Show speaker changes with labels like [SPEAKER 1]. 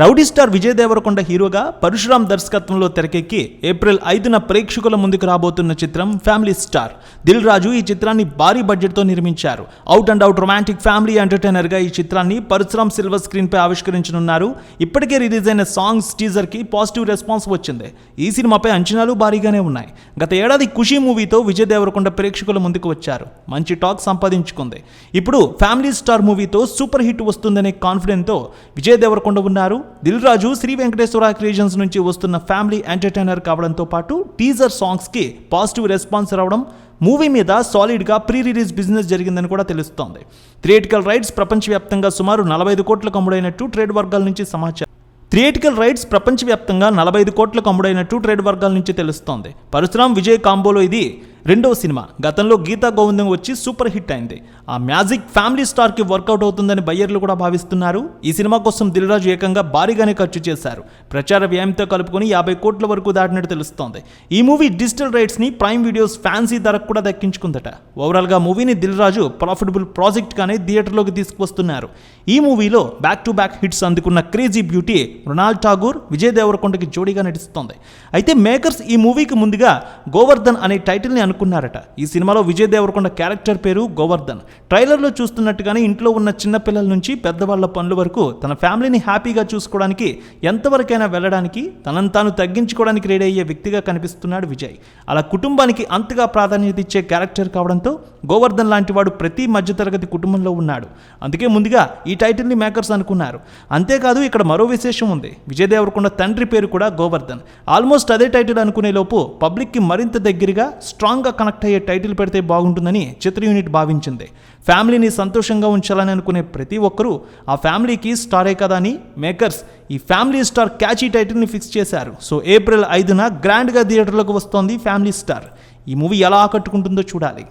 [SPEAKER 1] Rowdy star Vijay Devarakonda హీరోగా పరశురామ్ దర్శకత్వంలో తెరకెక్కి April ఐదున ప్రేక్షకుల ముందుకు రాబోతున్న చిత్రం ఫ్యామిలీ స్టార్. దిల్ రాజు ఈ చిత్రాన్ని భారీ బడ్జెట్తో నిర్మించారు. Out and out romantic family ఎంటర్టైనర్గా ఈ చిత్రాన్ని పరశురామ్ సిల్వర్ స్క్రీన్పై ఆవిష్కరించనున్నారు. ఇప్పటికే రిలీజ్ అయిన సాంగ్స్ టీజర్కి పాజిటివ్ రెస్పాన్స్ వచ్చింది. ఈ సినిమాపై అంచనాలు భారీగానే ఉన్నాయి. గత ఏడాది ఖుషీ మూవీతో విజయ్ దేవరకొండ ప్రేక్షకుల ముందుకు వచ్చారు. మంచి టాక్ సంపాదించుకుంది. ఇప్పుడు ఫ్యామిలీ స్టార్ మూవీతో సూపర్ హిట్ వస్తుందనే కాన్ఫిడెంట్తో విజయ్ దేవరకొండ ఉన్నారు. దిల్ రాజు శ్రీ వెంకటేశ్వర క్రియేషన్స్ నుంచి వస్తున్న ఫ్యామిలీ ఎంటర్టైనర్ కావడంతో పాటు టీజర్ సాంగ్స్కి పాజిటివ్ రెస్పాన్స్ రావడం మూవీ మీద సాలిడ్గా ప్రీ రిలీజ్ బిజినెస్ జరిగిందని కూడా తెలుస్తోంది. థియేటికల్ రైట్స్ ప్రపంచవ్యాప్తంగా సుమారు నలభై ఐదు కోట్లకు అమ్ముడైనట్టు ట్రేడ్ వర్గాల నుంచి సమాచారం. థియేటికల్ రైట్స్ ప్రపంచవ్యాప్తంగా నలభై ఐదు కోట్లకు అమ్ముడైనట్టు ట్రేడ్ వర్గాల నుంచి తెలుస్తోంది. పరశురామ్ విజయ్ కాంబోలో ఇది రెండవ సినిమా. గతంలో గీతా గోవిందం వచ్చి సూపర్ హిట్ అయింది. ఆ మ్యాజిక్ ఫ్యామిలీ స్టార్కి వర్కౌట్ అవుతుందని బయ్యర్లు కూడా భావిస్తున్నారు. ఈ సినిమా కోసం దిల్రాజు ఏకంగా భారీగానే ఖర్చు చేశారు. ప్రచార వ్యయంతో కలుపుకొని యాభై కోట్ల వరకు దాటినట్టు తెలుస్తోంది. ఈ మూవీ డిజిటల్ రైట్స్ని ప్రైమ్ వీడియోస్ ఫ్యాన్సీ ధరకు కూడా దక్కించుకుందట. ఓవరాల్గా మూవీని దిల్రాజు ప్రాఫిటబుల్ ప్రాజెక్ట్గానే థియేటర్లోకి తీసుకువస్తున్నారు. ఈ మూవీలో బ్యాక్ టు బ్యాక్ హిట్స్ అందుకున్న క్రేజీ బ్యూటీ మృణాల్ ఠాగూర్ విజయ్ దేవరకొండకి జోడీగా నటిస్తోంది. అయితే మేకర్స్ ఈ మూవీకి ముందుగా గోవర్ధన్ అనే టైటిల్ని అనుకున్నారట. ఈ సినిమాలో విజయ్ దేవరకొండ క్యారెక్టర్ పేరు గోవర్ధన్. ట్రైలర్లో చూస్తున్నట్టుగానే ఇంట్లో ఉన్న చిన్న పిల్లల నుంచి పెద్దవాళ్ళ పనుల వరకు తన ఫ్యామిలీని హ్యాపీగా చూసుకోవడానికి ఎంతవరకైనా వెళ్ళడానికి తనను తాను తగ్గించుకోవడానికి రెడీ అయ్యే వ్యక్తిగా కనిపిస్తున్నాడు విజయ్. అలా కుటుంబానికి అంతగా ప్రాధాన్యత ఇచ్చే క్యారెక్టర్ కావడంతో గోవర్ధన్ లాంటి వాడు ప్రతి మధ్యతరగతి కుటుంబంలో ఉన్నాడు. అందుకే ముందుగా ఈ టైటిల్ని మేకర్స్ అనుకున్నారు. అంతేకాదు ఇక్కడ మరో విశేషం ఉంది. విజయ్ దేవరకొండ తండ్రి పేరు కూడా గోవర్ధన్. ఆల్మోస్ట్ అదే టైటిల్ అనుకునే లోపు పబ్లిక్కి మరింత దగ్గరగా స్ట్రాంగ్గా కనెక్ట్ అయ్యే టైటిల్ పెడితే బాగుంటుందని చిత్ర యూనిట్ భావించింది. ఫ్యామిలీని సంతోషంగా ఉంచాలని అనుకునే ప్రతి ఒక్కరూ ఆ ఫ్యామిలీకి స్టారే కదా అని మేకర్స్ ఈ ఫ్యామిలీ స్టార్ క్యాచీ టైటిల్ని ఫిక్స్ చేశారు. సో ఏప్రిల్ ఐదున గ్రాండ్గా థియేటర్లోకి వస్తోంది ఫ్యామిలీ స్టార్ ఈ మూవీ ఎలా ఆకట్టుకుంటుందో చూడాలి.